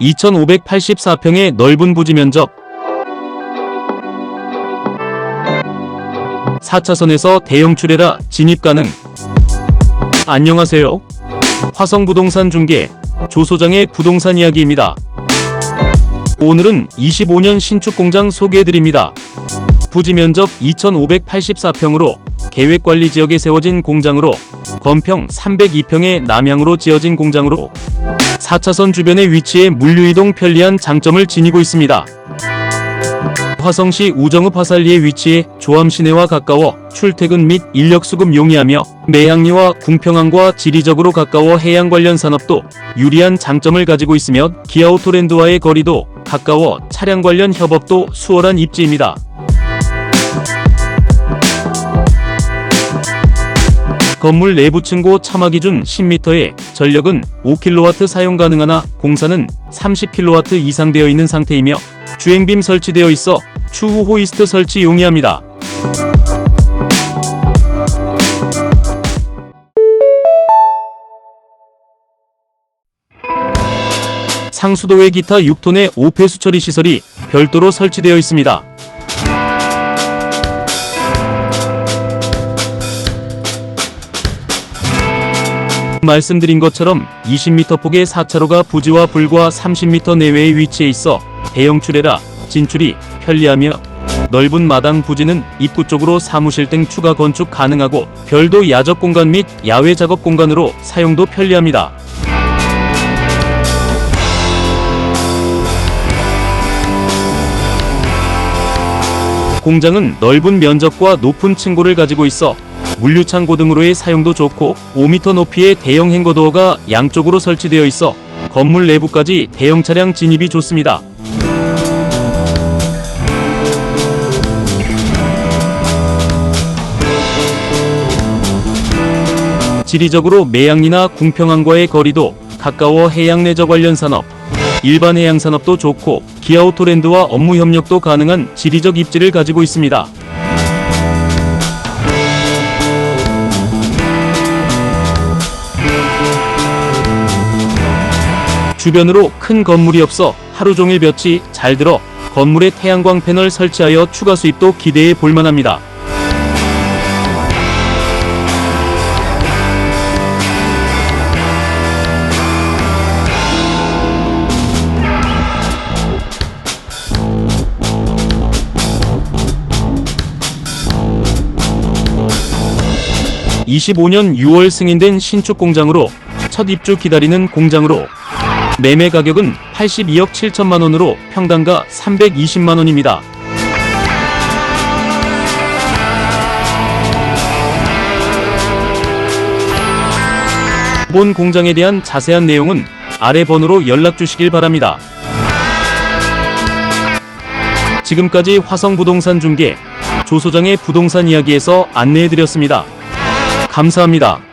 2,584평의 넓은 부지 면적 4차선에서 대형 출애라 진입 가능 안녕하세요. 화성부동산 중개 조소장의 부동산 이야기입니다. 오늘은 25년 신축 공장 소개해드립니다. 부지 면적 2,584평으로 계획관리 지역에 세워진 공장으로 건평 302평의 남향으로 지어진 공장으로 4차선 주변에 위치해 물류이동 편리한 장점을 지니고 있습니다. 화성시 우정읍 화살리에 위치해 조암 시내와 가까워 출퇴근 및 인력 수급 용이하며 매양리와 궁평항과 지리적으로 가까워 해양 관련 산업도 유리한 장점을 가지고 있으며 기아 오토랜드와의 거리도 가까워 차량 관련 협업도 수월한 입지입니다. 건물 내부 층고 차마 기준 10m에 전력은 5kW 사용 가능하나 공사는 30kW 이상 되어 있는 상태이며 주행빔 설치되어 있어 추후 호이스트 설치 용이합니다. 상수도에 기타 6톤의 오폐수 처리 시설이 별도로 설치되어 있습니다. 말씀드린 것처럼 20m 폭의 4차로가 부지와 불과 30m 내외에 위치해 있어 대형 출애라 진출이 편리하며 넓은 마당 부지는 입구 쪽으로 사무실 등 추가 건축 가능하고 별도 야적 공간 및 야외 작업 공간으로 사용도 편리합니다. 공장은 넓은 면적과 높은 층고를 가지고 있어 물류 창고 등으로의 사용도 좋고 5m 높이의 대형 행거도어가 양쪽으로 설치되어 있어 건물 내부까지 대형 차량 진입이 좋습니다. 지리적으로 매양리나 궁평항과의 거리도 가까워 해양 레저 관련 산업, 일반 해양 산업도 좋고 기아 오토랜드와 업무 협력도 가능한 지리적 입지를 가지고 있습니다. 주변으로 큰 건물이 없어 하루 종일 볕이 잘 들어 건물에 태양광 패널 설치하여 추가 수입도 기대해 볼 만합니다. (25년 6월) 승인된 신축 공장으로 첫 입주 기다리는 공장으로 매매 가격은 82억 7천만 원으로 평당가 320만 원입니다. 본 공장에 대한 자세한 내용은 아래 번호로 연락 주시길 바랍니다. 지금까지 화성부동산 중개 조소장의 부동산 이야기에서 안내해드렸습니다. 감사합니다.